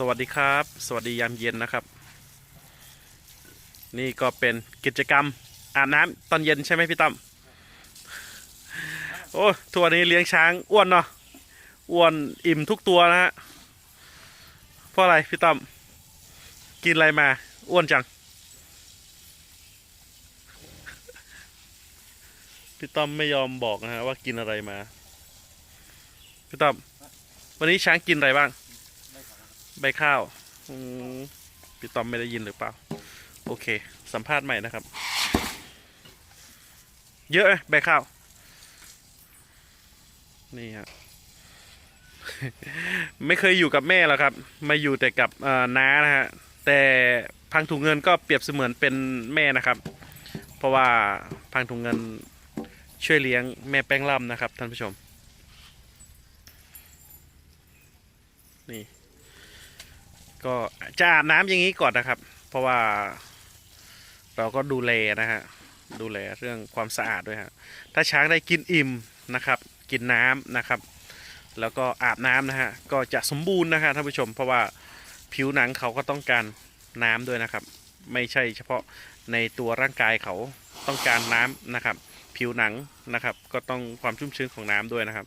สวัสดีครับ สวัสดียามเย็นนะครับ นี่ก็เป็นกิจกรรมอาบน้ำตอนเย็นใช่ไหมพี่ตั้มโอ้ทัวร์นี้เลี้ยงช้างอ้วนเนาะอ้วนอิ่มทุกตัวนะฮะเพราะอะไรพี่ตั้มกินอะไรมาอ้วนจัง พี่ต้มไม่ยอมบอกนะฮะว่ากินอะไรมา พี่ต้มวันนี้ช้างกินอะไรบ้าง ใบข้าวอืมพี่ต้อมไม่ได้ยินหรือเปล่า โอเค สัมภาษณ์ใหม่นะครับ เยอะไหมใบข้าว นี่ฮะไม่เคยอยู่กับแม่หรอกครับ มาอยู่แต่กับเอ่อน้านะฮะ แต่พังถุงเงินก็เปรียบเสมือนเป็นแม่นะครับ เพราะว่าพังถุงเงินช่วยเลี้ยงแม่แป้งล่ำนะครับท่านผู้ชม นี่ ก็จะอาบน้ำอย่างนี้ก่อนนะครับ เพราะว่าเราก็ดูแลนะฮะดูแลเรื่องความสะอาดด้วยฮะถ้าช้างได้กินอิ่มนะครับ กินน้ำนะครับ แล้วก็อาบน้ำนะฮะก็จะสมบูรณ์นะฮะท่านผู้ชม เพราะว่าผิวหนังเขาก็ต้องการน้ำด้วยนะครับ ไม่ใช่เฉพาะในตัวร่างกายเขาต้องการน้ำนะครับ ผิวหนังนะครับ ก็ต้องความชุ่มชื้นของน้ำด้วยนะครับ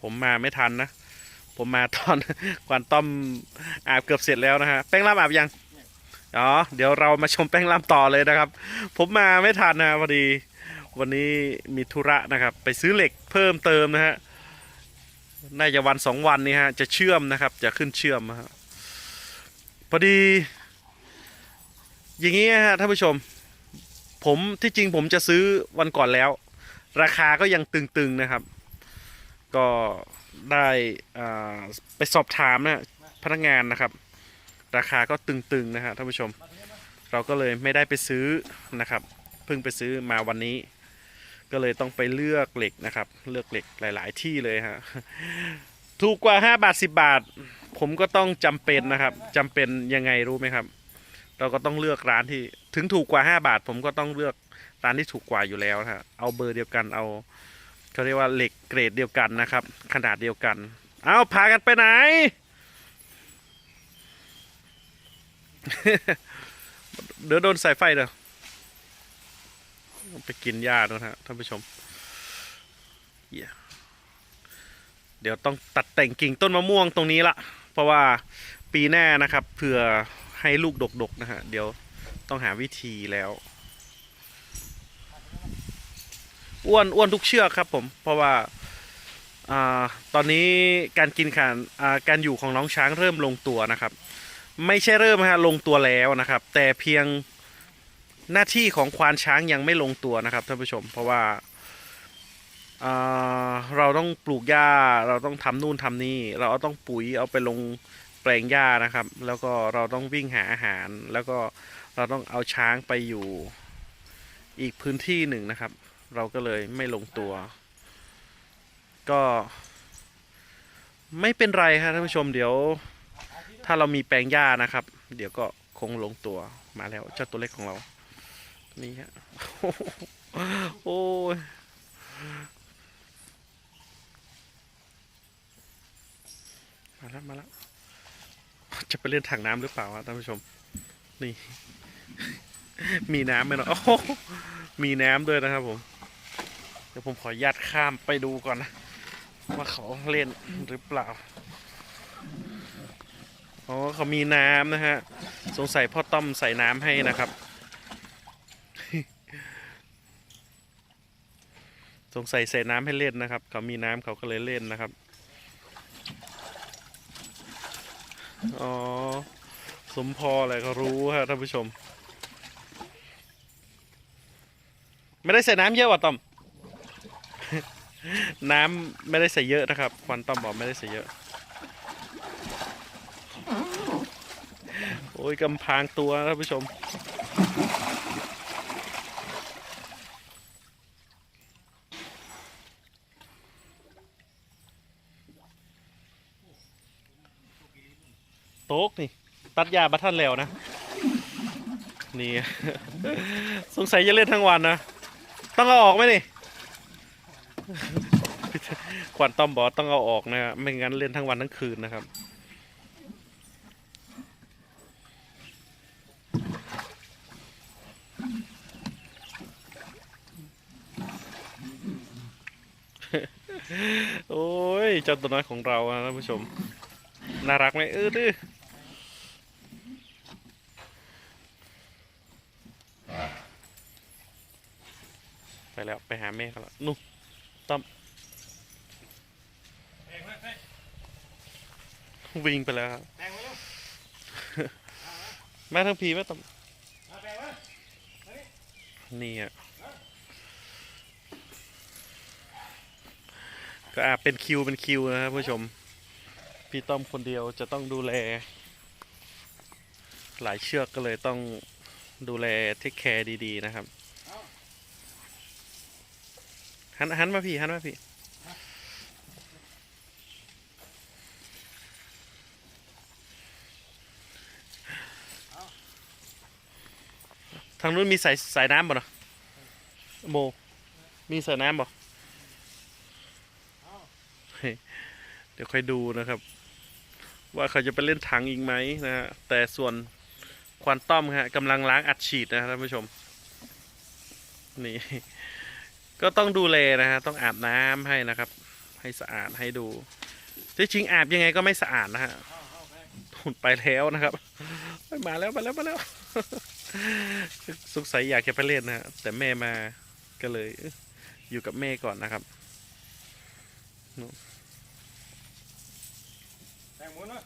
ผมมาไม่ทันนะ ผมมาตอนกวานต้อมอาบเกือบเสร็จแล้วนะฮะ แป้งล่ำอาบยัง อ๋อ เดี๋ยวเรามาชมแป้งล่ำต่อเลยนะครับ ผมมาไม่ทันนะพอดี วันนี้มีธุระนะครับ ไปซื้อเหล็กเพิ่มเติมนะฮะ น่าจะวันสองวันนี้ฮะ จะเชื่อมนะครับ จะขึ้นเชื่อมนะฮะ พอดี อย่างนี้ฮะท่านผู้ชม ผมที่จริงผมจะซื้อวันก่อนแล้ว ราคาก็ยังตึงๆนะครับ ก็ได้ไปสอบถามนะพนักงานนะครับ ราคาก็ตึงๆนะฮะท่านผู้ชม เราก็เลยไม่ได้ไปซื้อนะครับเพิ่งไปซื้อมาวันนี้ ก็เลยต้องไปเลือกเหล็กนะครับ เลือกเหล็กหลาย ๆ ที่เลยฮะถูกกว่า 5 บาท 10 บาท ผมก็ต้องจำเป็นนะครับจำเป็นยังไงรู้ไหมครับ เราก็ต้องเลือกร้านที่ถึงถูกกว่า 5 บาท ผมก็ต้องเลือกร้านที่ถูกกว่าอยู่แล้วนะฮะเอาเบอร์เดียวกันเอา เขาเรียกว่าเหล็กเกรดเดียวกันนะครับ ขนาดเดียวกัน เอาพากันไปไหน เดี๋ยวโดนสายไฟเด้อไปกินหญ้าด้วยนะฮะท่านผู้ชมเหี้ยเดี๋ยวต้องตัดแต่งกิ่งต้นมะม่วงตรงนี้ละ เพราะว่าปีหน้านะครับเผื่อให้ลูกดกๆนะฮะ เดี๋ยวต้องหาวิธีแล้ว อ้วนอ้วนทุกเชือกครับ ผม เพราะว่าอตอนนี้การกินขานการอยู่ของน้องช้างเริ่มลงตัวนะครับ ไม่ใช่เริ่มฮะลงตัวแล้วนะครับ แต่เพียงหน้าที่ของควานช้างยังไม่ลงตัวนะครับท่านผู้ชม เพราะว่าอ่าเราต้องปลูกหญ้าเราต้องทำนู่นทำนี่ เราต้องปุ๋ยเอาไปลงแปลงหญ้านะครับ แล้วก็เราต้องวิ่งหาอาหาร แล้วก็เราต้องเอาช้างไปอยู่อีกพื้นที่หนึ่งนะครับ เราก็เลยไม่ลงตัว ก็ ไม่เป็นไรครับท่านผู้ชมเดี๋ยว ถ้าเรามีแปลงหญ้านะครับ เดี๋ยวก็คงลงตัวมาแล้วเจ้าตัวเล็กของเรา นี่ฮะโอ้ยมาแล้วมาแล้วจะไปเล่นถังน้ำหรือเปล่าครับท่านผู้ชม นี่ มีน้ำไหมเนาะโอ้มีน้ำด้วยนะครับผม ดี๋ยวผมขออนุญาตข้ามไปดูก่อนนะ ว่าเขาเล่นหรือเปล่า อ๋อเขามีน้ำนะฮะ สงสัยพ่อต้อมใส่น้ำให้นะครับ สงสัยใส่น้ำให้เล่นนะครับ เขามีน้ำเขาก็เลยเล่นนะครับ อ๋อ สมพออะไรเขารู้ฮะท่านผู้ชม ไม่ได้ใส่น้ำเยอะว่ะต้อม น้ำไม่ได้ใส่เยอะนะครับ ควันต้อมบอกไม่ได้ใส่เยอะ โอ้ยกำพางตัวท่านผู้ชม โต๊กนี่ ตัดยาบัท่านแล้วนะ นี่ สงสัยจะเล่นทั้งวันนะ ต้องเอาออกไหมนี่ ควันต้อมบอกว่าต้องเอาออกนะฮะไม่งั้นเล่นทั้งวันทั้งคืนนะครับ โอ้ยเจ้าตัวน้อยของเราอะท่านผู้ชม น่ารักไหมเออดื้อไปแล้ว ไปหาแม่เขาแล้วนู่นต้อม วิ่งไปแล้วครับแบ่งไว้แล้วแม่ทั้งพีแม่ต้อมมาแบ่งไว้นี่อะก็อาจเป็นคิวเป็นคิวนะครับผู้ชม พี่ต้อมคนเดียวจะต้องดูแล หลายเชือกก็เลยต้องดูแลเทคแคร์ดี ๆ นะครับ หันหันมาพี่หันมาพี่ ทางนู้นมีสายสายน้ำบ่เนาะโม มีสายน้ำบ่เฮ้ยเดี๋ยวค่อยดูนะครับ ว่าเขาจะไปเล่นถังอีกไหมนะฮะแต่ส่วนควอนต้อมฮะกำลังล้างอัดฉีดนะครับท่านผู้ชม นี่ ก็ต้องดูแลนะฮะต้องอาบน้ำให้นะครับ ให้สะอาดให้ดูที่จริงอาบยังไงก็ไม่สะอาดนะฮะ ทุนไปแล้วนะครับไปมาแล้วมาแล้วมาแล้ว สงสัยอยากจะไปเล่นนะฮะแต่แม่มาก็เลยเอ้ยอยู่กับแม่ก่อนนะครับแบ่งหมุนมา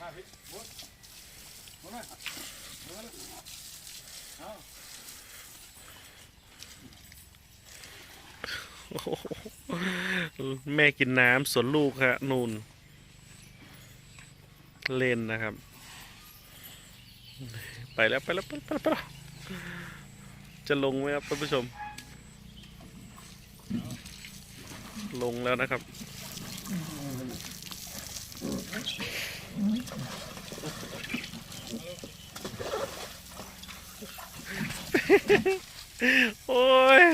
มาพี่หมุนหมุนมาหมุนมาเอาโอ้โหแม่กินน้ำสวนลูกฮะนูน เลนนะครับไปแล้วไปแล้วไปแล้วไปแล้วไปแล้วจะลงไหมครับท่านผู้ชม ลงแล้วนะครับ โอ้ย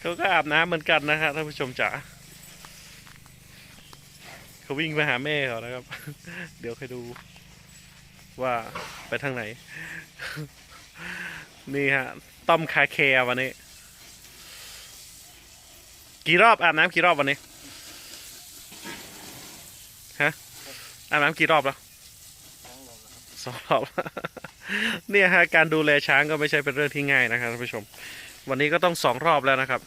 เขาก็อาบน้ำเหมือนกันนะครับท่านผู้ชมจ๋า เขาวิ่งไปหาแม่เขานะครับ เดี๋ยวคอยดูว่าไปทางไหน นี่ฮะ ต้อมคาแคร์วันนี้ กี่รอบอาบน้ำกี่รอบวันนี้ ฮะ อาบน้ำกี่รอบแล้ว สองรอบ เนี่ยฮะ การดูแลช้างก็ไม่ใช่เป็นเรื่องที่ง่ายนะครับท่านผู้ชม วันนี้ก็ต้องสองรอบแล้วนะครับ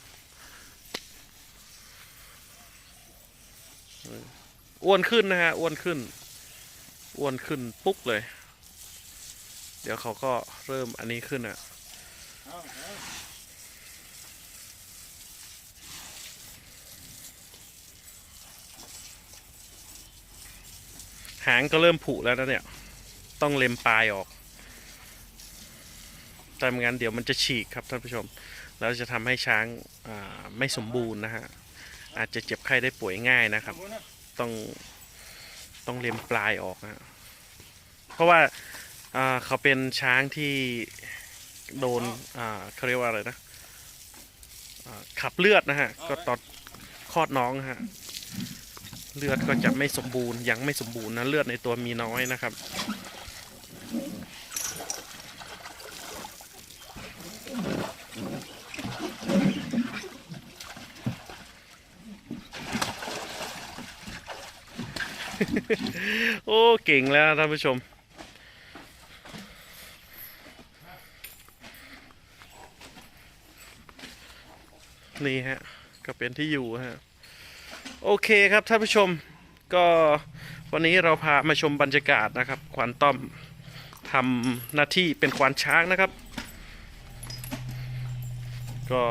อ้วนขึ้นนะฮะอ้วนขึ้น อ้วนขึ้นปุ๊กเลย เดี๋ยวเขาก็เริ่มอันนี้ขึ้นอะหางก็เริ่มผุแล้วนะเนี่ย ต้องเล็มปลายออกแต่ไม่งั้นเดี๋ยวมันจะฉีกครับท่านผู้ชม แล้วจะทำให้ช้างไม่สมบูรณ์นะฮะ อาจจะเจ็บไข้ได้ป่วยง่ายนะครับ ต้องต้องเล็มปลายออกนะเพราะว่าเขาเป็นช้างที่โดนเขาเรียกว่าอะไรนะขับเลือดนะฮะ ก็ตอนคลอดน้องฮะ เลือดก็จะไม่สมบูรณ์ยังไม่สมบูรณ์นะเลือดในตัวมีน้อยนะครับ โอ้เก่งแล้วท่านผู้ชม นี่ฮะ ก็เป็นที่อยู่ฮะ โอเคครับท่านผู้ชมก็วันนี้เราพามาชมบรรยากาศนะครับควานต้อมทำหน้าที่เป็นควานช้างนะครับ ก็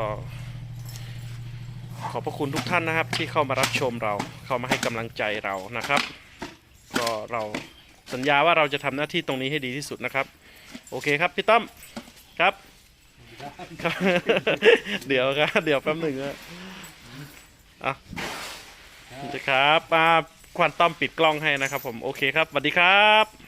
ขอบพระคุณทุกท่านนะครับ ที่เข้ามารับชมเราเข้ามาให้กำลังใจเรานะครับ ก็เราสัญญาว่าเราจะทำหน้าที่ตรงนี้ให้ดีที่สุดนะครับ โอเคครับพี่ตั้มครับครับ เดี๋ยวครับเดี๋ยวแป๊บหนึ่งนะอะครับอ่าควันต้อมปิดกล้องให้นะครับผมโอเคครับสวัสดีครับ